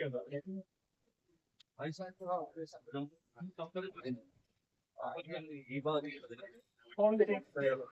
phone